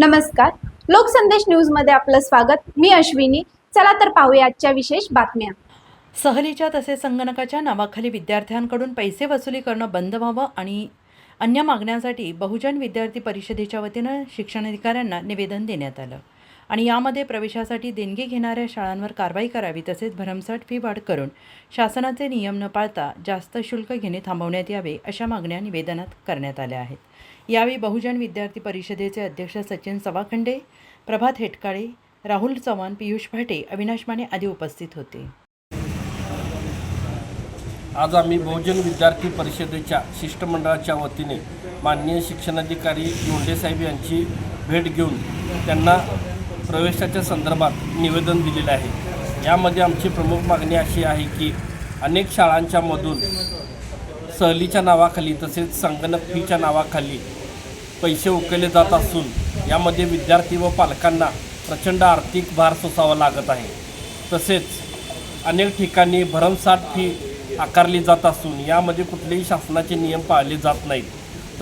नमस्कार. लोकसंदेश न्यूजमध्ये आपलं स्वागत. मी अश्विनी. चला तर पाहूया आजच्या विशेष बातम्या. सहलीच्या तसेच संगणकाच्या नावाखाली विद्यार्थ्यांकडून पैसे वसुली करणं बंद व्हावं आणि अन्य मागण्यांसाठी बहुजन विद्यार्थी परिषदेच्या वतीनं शिक्षणाधिकाऱ्यांना निवेदन देण्यात आलं. आणि यामध्ये प्रवेशासाठी देणगी घेणाऱ्या शाळांवर कारवाई करावी तसेच भरमसाठ फी वाढ करून शासनाचे नियम न पाळता जास्त शुल्क घेणे थांबवण्यात यावे अशा मागण्या निवेदनात करण्यात आल्या आहेत. यावेळी बहुजन विद्यार्थी परिषदेचे अध्यक्ष सचिन सवाखंडे प्रभात हेटकाळे राहुल चव्हाण पियुष भाटे अविनाश माने आदी उपस्थित होते. आज आम्ही बहुजन विद्यार्थी परिषदेच्या शिष्टमंडळाच्या वतीने माननीय शिक्षणाधिकारी लोंढेसाहेब यांची भेट घेऊन त्यांना प्रवेशाच्या संदर्भात निवेदन दिलेलं आहे. यामध्ये आमची प्रमुख मागणी अशी आहे की अनेक शाळांच्या मधून सहलीच्या नावाखाली तसेच संगणक फीच्या नावाखाली पैसे उकळले जात असून यामध्ये विद्यार्थी व पालकांना प्रचंड आर्थिक भार सोसावा लागत आहे. तसेच अनेक ठिकाणी भरमसाठ फी आकारली जात असून यामध्ये कुठलेही शासनाचे नियम पाळले जात नाहीत.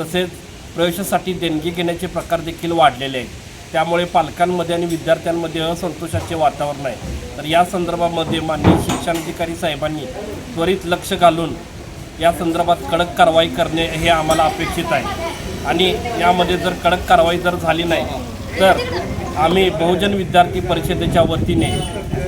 तसेच प्रवेशासाठी देणगी घेण्याचे प्रकार देखील वाढलेले आहेत. त्यामुळे पालकांमध्ये आणि विद्यार्थ्यांमध्ये असंतोषाचे वातावरण आहे. तर या संदर्भामध्ये माननीय शिक्षणाधिकारी साहेबांनी त्वरित लक्ष घालून या संदर्भात कडक कारवाई करणे हे आम्हाला अपेक्षित आहे. आणि यामध्ये जर कडक कारवाई जर झाली नाही तर आम्ही बहुजन विद्यार्थी परिषदेच्या वतीने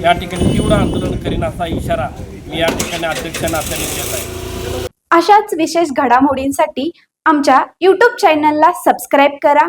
या ठिकाणी तीव्र आंदोलन करीन असा इशारा मी या ठिकाणी अध्यक्षांना असा देत आहे. अशाच विशेष घडामोडींसाठी आमच्या यूट्यूब चॅनलला सबस्क्राईब करा.